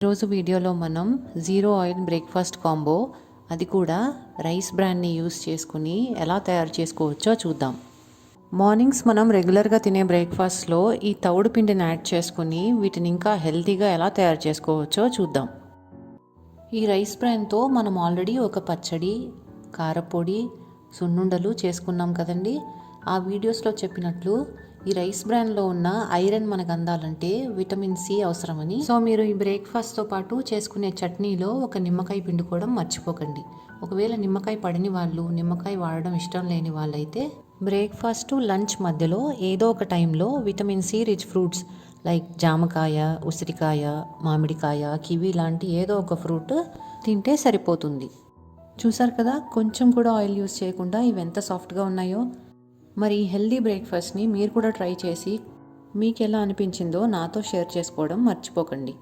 ఈరోజు వీడియోలో మనం జీరో ఆయిల్ బ్రేక్ఫాస్ట్ కాంబో అది కూడా రైస్ బ్రాండ్ని యూస్ చేసుకుని ఎలా తయారు చేసుకోవచ్చో చూద్దాం. మార్నింగ్స్ మనం రెగ్యులర్గా తినే బ్రేక్ఫాస్ట్లో ఈ తవుడు పిండిని యాడ్ చేసుకుని వీటిని ఇంకా హెల్తీగా ఎలా తయారు చేసుకోవచ్చో చూద్దాం. ఈ రైస్ బ్రాన్తో మనం ఆల్రెడీ ఒక పచ్చడి కారపొడి సున్నుండలు చేసుకున్నాం కదండి. ఆ వీడియోస్లో చెప్పినట్లు ఈ రైస్ బ్రాండ్లో ఉన్న ఐరన్ మనకు అందాలంటే విటమిన్ సి అవసరమని. సో మీరు ఈ బ్రేక్ఫాస్ట్తో పాటు చేసుకునే చట్నీలో ఒక నిమ్మకాయ పిండుకోవడం మర్చిపోకండి. ఒకవేళ నిమ్మకాయ పడిన వాళ్ళు నిమ్మకాయ వాడడం ఇష్టం లేని వాళ్ళైతే బ్రేక్ఫాస్ట్ లంచ్ మధ్యలో ఏదో ఒక టైంలో vitamin C rich fruits like జామకాయ ఉసిరికాయ మామిడికాయ కివి లాంటి ఏదో ఒక ఫ్రూట్ తింటే సరిపోతుంది. చూసారు కదా కొంచెం కూడా ఆయిల్ యూస్ చేయకుండా ఇవి ఎంత సాఫ్ట్గా ఉన్నాయో. మరి హెల్దీ బ్రేక్ఫాస్ట్ని మీరు కూడా ట్రై చేసి మీకు ఎలా అనిపించిందో నాతో షేర్ చేసుకోవడం మర్చిపోకండి.